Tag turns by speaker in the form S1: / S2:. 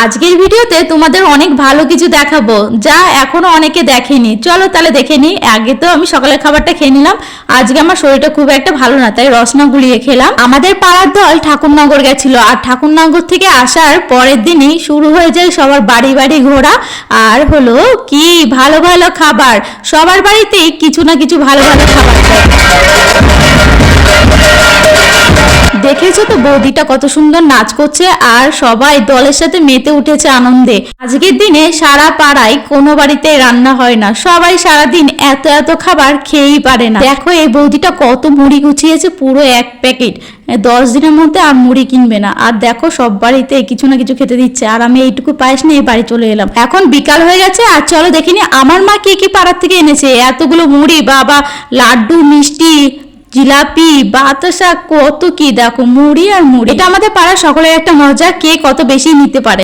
S1: আজকের ভিডিওতে তোমাদের অনেক ভালো কিছু দেখাবো, যা এখনও অনেকে দেখেনি। চলো তাহলে দেখে নিই। আগে তো আমি সকালের খাবারটা খেয়ে নিলাম। আজকে আমার শরীরটা খুব একটা ভালো না, তাই রসনা গুলিয়ে খেলাম। আমাদের পাড়ার দল ঠাকুরনগর গেছিল, আর ঠাকুরনগর থেকে আসার পরের দিনই শুরু হয়ে যায় সবার বাড়ি বাড়ি ঘোরা। আর হলো কি ভালো ভালো খাবার, সবার বাড়িতেই কিছু না কিছু ভালো ভালো খাবার। দেখেছ তো বৌদিটা কত সুন্দর নাচ করছে আর সবাই দলের সাথে মেতে উঠেছে আনন্দে। আজকের দিনে সারা পাড়ায় কোনো বাড়িতে রান্না হয় না। সবাই সারা দিন এত এত খাবার খেয়েই পারে না। দেখো এই বৌদিটা কত মুড়ি গুছিয়েছে পুরো এক প্যাকেট। দশ দিনের মধ্যে আর মুড়ি কিনবে না। আর দেখো সব বাড়িতে কিছু না কিছু খেতে দিচ্ছে। আর আমি এইটুকু পায়েস নিয়ে বাড়ি চলে এলাম। এখন বিকাল হয়ে গেছে আর চলো দেখিনি, আমার মা কে কি পাড়ার থেকে এনেছে? এতগুলো মুড়ি, বাবা, লাড্ডু, মিষ্টি জিলাপি, বাতাসা, কত কি দেখো, মুড়ি আর মুড়ি। এটা আমাদের পাড়ার সকলের একটা মজা কে কত বেশি নিতে পারে